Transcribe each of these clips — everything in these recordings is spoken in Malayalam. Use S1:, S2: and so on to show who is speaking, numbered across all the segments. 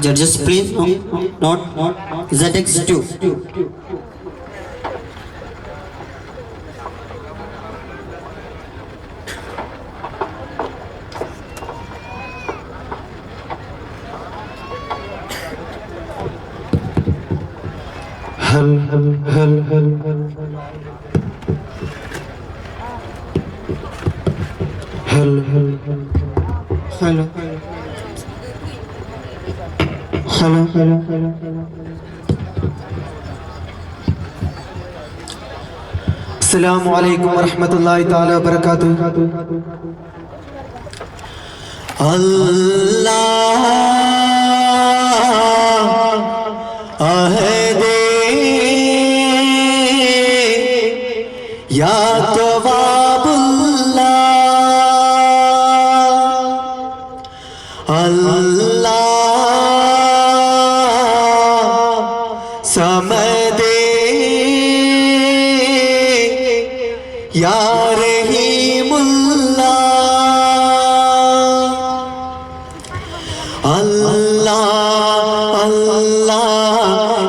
S1: Judges, please not not note ZX2.
S2: Hell, hell, hell, hell, hell. Hello.
S1: Hello.
S2: Hello. Hello. Hello. السلام
S1: علیکم ورحمۃ اللہ تعالی وبرکاتہ اللہ عہد یا تو আল্লাহ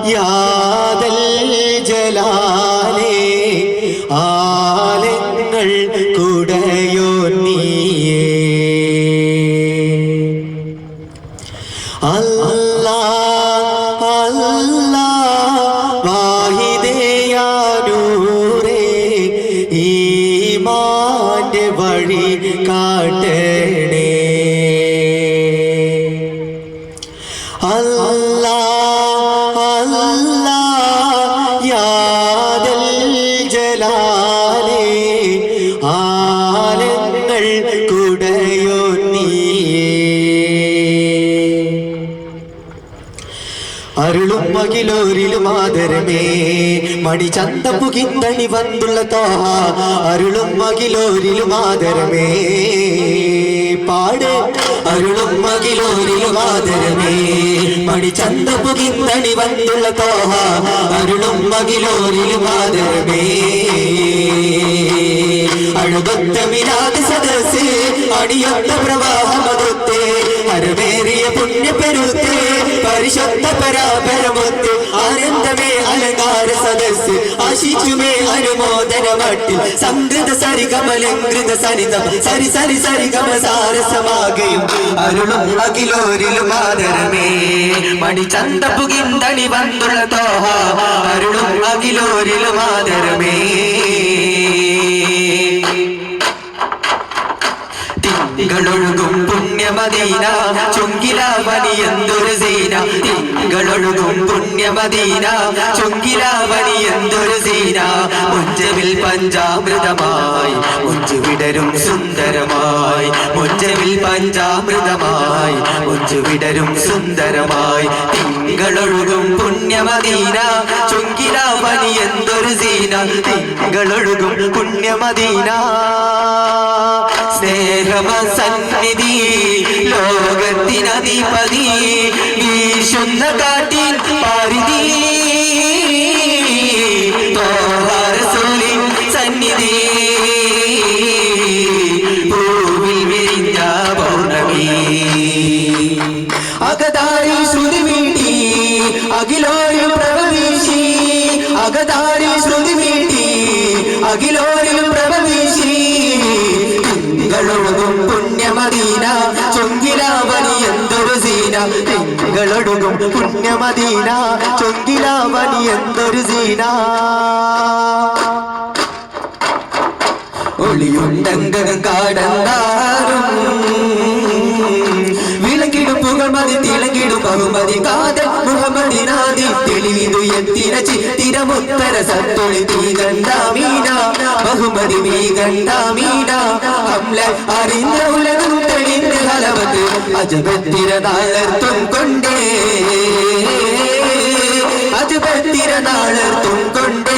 S1: ইয়া മടി മണി ചന്തപ്പു വന്നുള്ള തോഹ അരുളും മകിലോരിലും ആദരമേ. പാട്. അരുളും മകിലോരിലും ആദരമേ. മണി ചന്ത കിന്തണി വന്തുള്ള തോഹ അരുളും മകിലോരിലും ആദരമേ. മിലാദ് സദസ് അടിയൊത്ത പ്രവാഹമതൊത്തെ അരവേറിയ പുണ്യപ്പെരുത്തെ പരിശുദ്ധ പരാപരമൊത്ത് അലങ്കാര സദസ് ആശിച്ചുമേ അനുമോദനമട്ടിൽ സംഗൃത സരിഗമലങ്കൃത സരിതം സരി സരി സരിഗമ സാരസമാകയും. അരുളും അഖിലോരിലും ആദരമേ. മണിചന്തപുകിന്തണി വന്നുള്ള തോഹ അരുളും അഖിലോരിലും ആദരമേ. തിങ്കളൊഴുകും പുണ്യമദീന ചുങ്കിലാവണി എന്തൊരു സീന. തിങ്കളൊഴുകും പുണ്യമദീന ചുങ്കിലാവണി എന്തൊരു സീന. മുഞ്ചവിൽ പഞ്ചാമൃതമായി മുഞ്ചു വിടരും സുന്ദരമായി. മുഞ്ചവിൽ പഞ്ചാമൃതമായി മുഞ്ചു വിടരും സുന്ദരമായി. തിങ്കളൊഴുകും പുണ്യമദീന ചുങ്കിലാവണി എന്തൊരു സീന. തിങ്കളൊഴുകും പുണ്യമദീന. സ്നേഹമ സന്നിധി ലോകത്തിനധിപതി വീശുന്ന കാട്ടിൽ തിങ്കളൊഴുകും പുണ്യമദീന ചൊങ്കിലാവണി എന്തൊരു സീന. ഒളിയുണ്ടങ്കകം കാടന്താറും. വിളക്കിടും പുകമതി തിളങ്ങിടും ബഹുമതി കാതൽ മുഹമ്മദിനാദി തെളിവിതു എത്തിന ചിത്തിരമുത്തര സത്തൊളി തീ കണ്ടാമീന ബഹുമതി മീ കണ്ടാമീന അമ്ല അറിഞ്ഞ ഉലകും അജപത്തിരനാളർത്തും കൊണ്ടേ. അജപത്തിരനാളർത്തും കൊണ്ടേ.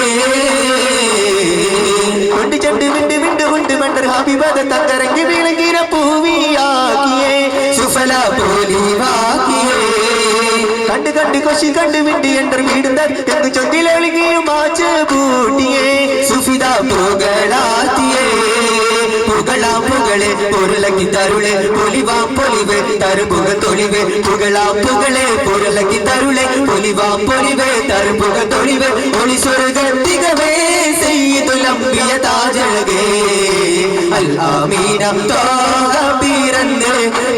S1: കൊണ്ട് ചെണ്ട് വിണ്ട് വിണ്ട് കൊണ്ട് മണ്ടർ ഹബിബത തങ്കരങ്ങി വിളങ്ങിന പൂവിയാക്കിയേ. സുഫല പോലിവാക്കിയേ. കണ്ട് കണ്ട് കൊശി കണ്ട് വിണ്ട് എന്റെ വീടുന്ന എന്ന് ചൊല്ലിലൊഴുകിയും മാച്ച് പൂട്ടിയേ. സുഫിത പുകളാത്തിയേ പുകളാ പുകളെ പൊരുലക്കി തരുളെ പൊലിവാ പൊലിവേ തരുപുക തൊളിവ് പുകളാ പുകളെ പൊരുലക്കി തരുളെ പൊലിവാ പൊലിവ് തരുപുക ഒളി സ്വർഗത്തികവേ ിയ താജകേ. അല്ലാമീനം തോക പിറന്ന്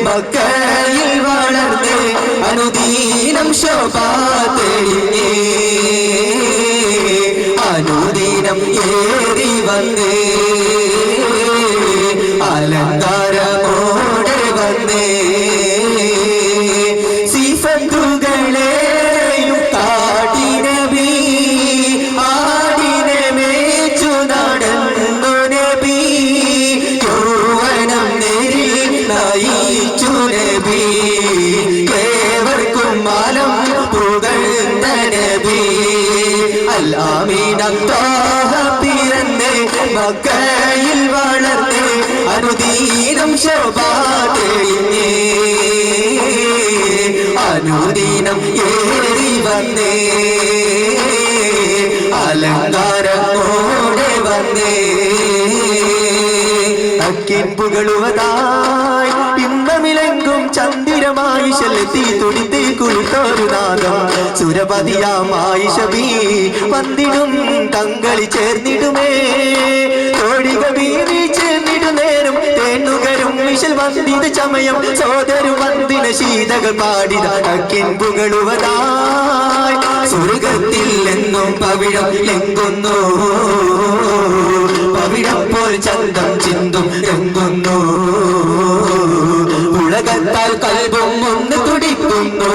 S1: മക്കളിൽ വളർന്ന് അനുദീനം ശോഭാ അനുദീനം ഏറി വന്നേ. അലങ്കാരമോടെ വന്നേ സിഫത്തുകളെയും കാട്ടിനബി ആടിനെ മേച്ചു നടന്നു നബി യൗവനം നേരി നയിച്ചു നബി ഏവർക്കും മാലം പുകഴ്ന്ന നബി. അല്ലാമീനത്താഹ പിറന്ന് വളർന്ന് അനുദീനം അനുദിനം ഏറി വന്നേ. അലങ്കാരമോടെ വന്നേ. അക്കിപ്പുകളുവതായി ഇന്നമിലെങ്കും ചന്ദിരമായി ശലത്തി തുടിത്തി കുളിത്തോരു നാദം. സുരപതിയാമായി ശബി വന്നിടും തങ്കളി ചേർന്നിടുമേ. തോടിക വീതി ചേർന്നിടു തേന്നുകരും വന്ദിത ചമയം സോദരു വന്ദിന ശീതകൾ പാടിത അക്കിൻപുകളുവതായി സ്വർഗത്തിൽ എന്നും പവിഴം ലെങ്കുന്നു പവിഴം പോൽ ചന്തം ചിന്തും എങ്കുന്നു ഉലകത്താൽ കൽബും ഒന്ന് തുടിക്കുന്നു.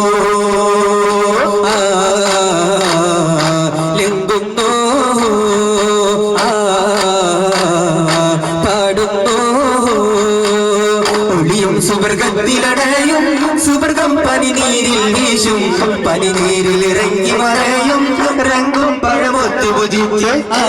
S1: വീശും പനിനീരിൽ ഇറങ്ങി മറയും. രംഗും പഴമൊത്തു പുതിച്ച് ആ,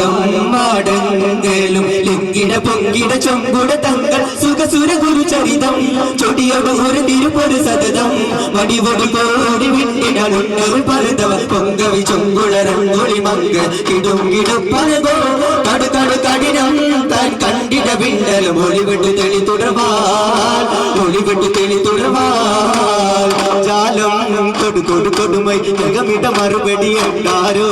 S1: ആലം മാടങ്ങളും ലിങ്കിട പൊങ്കിട ചൊങ്കുട തങ്ങൾ സുഖസുര ഗുരു ചരിതം. ചൊടിയോട് ഒരു തിരുപ്പൊരു സതതം. മടിവൊടി കോടി വിട്ടിടലുണ്ടവൾ പരുതവ പൊങ്കവി ചൊങ്കുള രംഗൊളി മങ്ക കിടും കിടും പലതോ കടു കടു കഠിനം താൻ കണ്ടിട വിണ്ടലും ഒളിവിട്ട് തെളി തുടർവാൽ ഒളിവിട്ട് തെളി തുടർവാൽ ജാലം കൊടു കൊടു കൊടുമൈ മറുപടി ഉണ്ടാരോ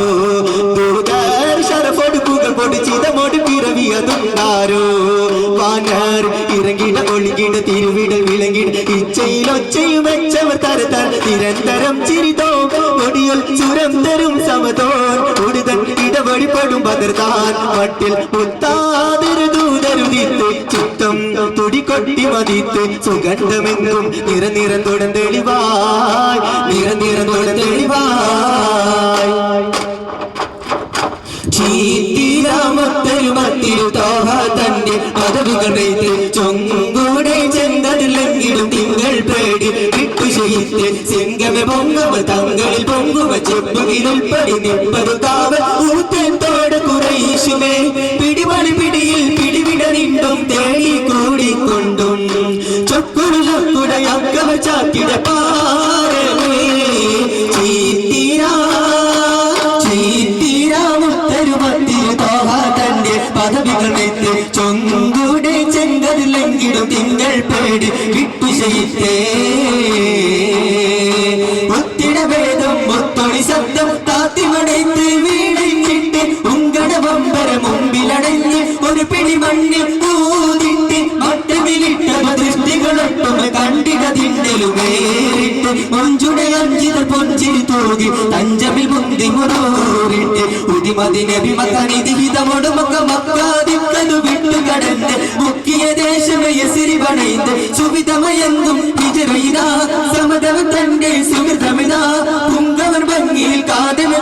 S1: ചിതമോട് പിറവി അതുണ്ടാരോ വാനർ ഇറങ്ങിട ഒളികിട തിരുവിട വിളങ്ങിട ഇച്ചയിൽ ഒച്ചയും വെച്ചവർ തരത്താൻ നിരന്തരം ചിരിതോ ഒടിയൽ ചുരം തരും സമതോൻ ഉടുതൻ ഇടവഴിപ്പെടും പകർത്താൻ മട്ടിൽ മുത്താതിരുതൂതരുതിത്ത് ചിത്തം തുടികൊട്ടി മതിത്ത് സുഗന്ധമെങ്കും നിറ നിറന്തുടൻ തെളിവായി. നിറ നിറന്തുടൻ തെളിവായി. ചീത്തിരാമത്തരുമത്തിരു തോഹ തന്റെ പദവികളെയ്ത് ചൊങ്കൂടെ ചെന്നതിലെങ്കിലും തിങ്കൾ പേടി വിട്ടു ചെയ്ത് സിംഗമ പൊങ്ങമ തങ്ങളിൽ പൊങ്ങുമ ചെപ്പുകിലുൾപ്പടി നിപ്പതു കാവൽ തോട് കുറയിശുമേ പിടിപണി പിടിയിൽ ഉങ്കട വമ്പര മുമ്പിലടഞ്ഞ് ഒരു പിടി മണ്ണിൽ പൂതിട്ട് മട്ടമിലിട്ട ദൃഷ്ടികളൊട്ടും കണ്ടിട തിണ്ടലുമേറിട്ട് മഞ്ചുടെ അഞ്ചിതൾ പൊഞ്ചിരി തൂകി തഞ്ചമിൽ മുന്തി മുറോറിട്ട് ഉദിമതിനബി മക്കനിധി ഹിതമോട് മക്ക മക്കാതിക്കതു വിട്ടു കടന്ന് മുക്കിയ ദേശമയ സിരി പണയിന്ന് സുവിധമയെന്നും വിജയിത സമതവ തന്റെ സുഹൃതമിത പുങ്കവൻ ഭംഗിയിൽ കാതന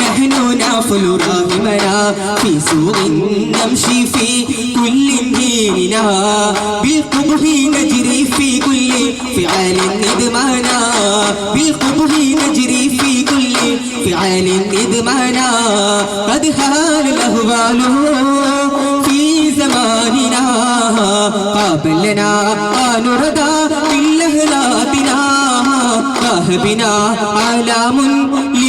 S1: نحن نافل راغمنا في سوق نمشي في كل ديننا بالقبه نجري في كل فعال ندمانا بالقبه نجري في كل فعال ندمانا قد حال الأهوال في زماننا قابلنا نرضى بالأهلاتنا ذهبنا علام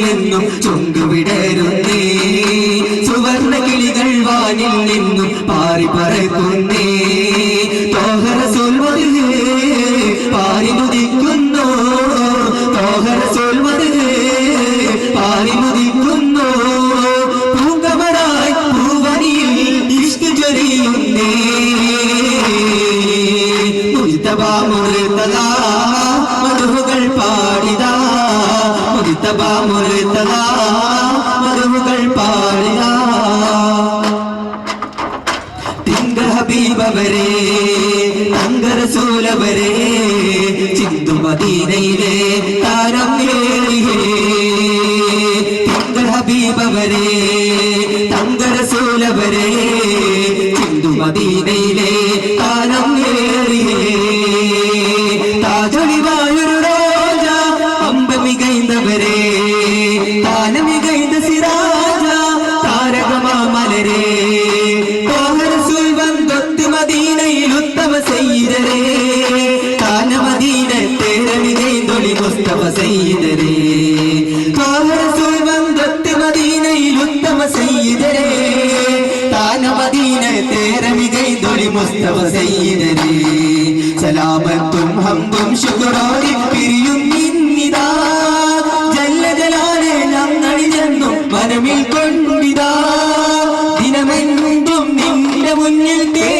S1: സുദിനമിലെന്നും ചുണ്ടുവിടരുന്നേ. സുവർണ കിളികൾ വാനിൽ നിന്നും പാറി പറക്കുന്നേ. തോഹര സോൽവത് പാറി മുതിക്കുന്നു തോഹര സോൽവത് പാറി മുതിക്കുന്നു പൂങ്കമരായി പൂവനിയിൽ ഇഷ്ക ചൊരിയുന്നേ. മുജിതബാ മുറുത്തതാ മുജിതബാ മുറുത്തതാ മധുകൾ പാടിതാ തിങ്ക ഹബീബവരെ തങ്കരസൂലവരെ ചിന്തു മദീനയിലെ താരം തിങ്ക ഹബീബവരെ തങ്കരസൂലവരെ ചിന്തു മദീനയിലെ മദീനയിൽ സയ്യിദരെ താന മദീന തേര മികൈന്തൊളി മുസ്തഫ സയ്യിദരെ. സലാമത്തും ഹംദും ശുക്രോടി പിരിയും നിന്നിതാ. ജല്ല ജലാലെ ഞങ്ങളിൽ ചെന്നും മനമിൽ കൊണ്ടിതാ. ദിനമെന്തും നിന്റെ മുന്നിൽ തേടുമിന്നിതാ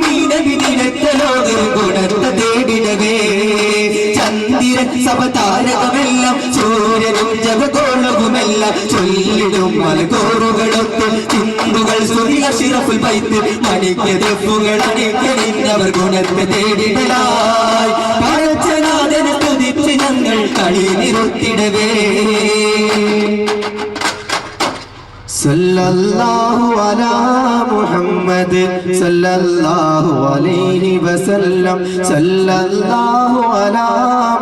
S1: ഈ നബി നിരത്ത ലോകം ഗുണത്തെ തേടിടവേ. ചന്ദ്രൻ സപതാരകമെല്ലാം സൂര്യനും ജപകോളവുമെല്ലാം ചൊല്ലിടും മലകോറുകളൊക്കെ ചിന്തുകൾ സുനില ശിറഫുൽ പൈത്ത് ദഫുകൾ അണിക്കണിന്നവർ ഗുണത്തെ തേടിടലായി. പരച്ചനാഥനെ സ്തുതിച്ച് ഞങ്ങൾ കളി നിറുത്തിടവേ
S2: സല്ലല്ലാഹു അലാ മുഹമ്മദ് സല്ലല്ലാഹു അലൈഹി വസല്ലം. സല്ലല്ലാഹു അലാ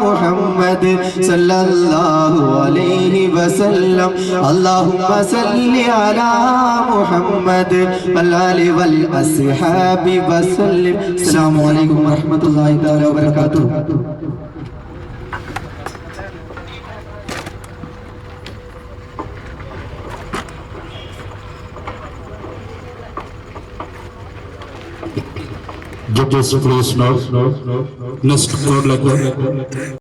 S2: മുഹമ്മദ് സല്ലല്ലാഹു അലൈഹി വസല്ലം. അല്ലാഹുമ്മ സല്ലി അലാ മുഹമ്മദ് വലാലി വൽ അസ്ഹാബി വസല്ലം. അസ്സലാമു അലൈക്കും വറഹ്മത്തുള്ളാഹി തആല വബറകാതുഹു. Just Rose,
S3: no, no, no, no, no, no, no,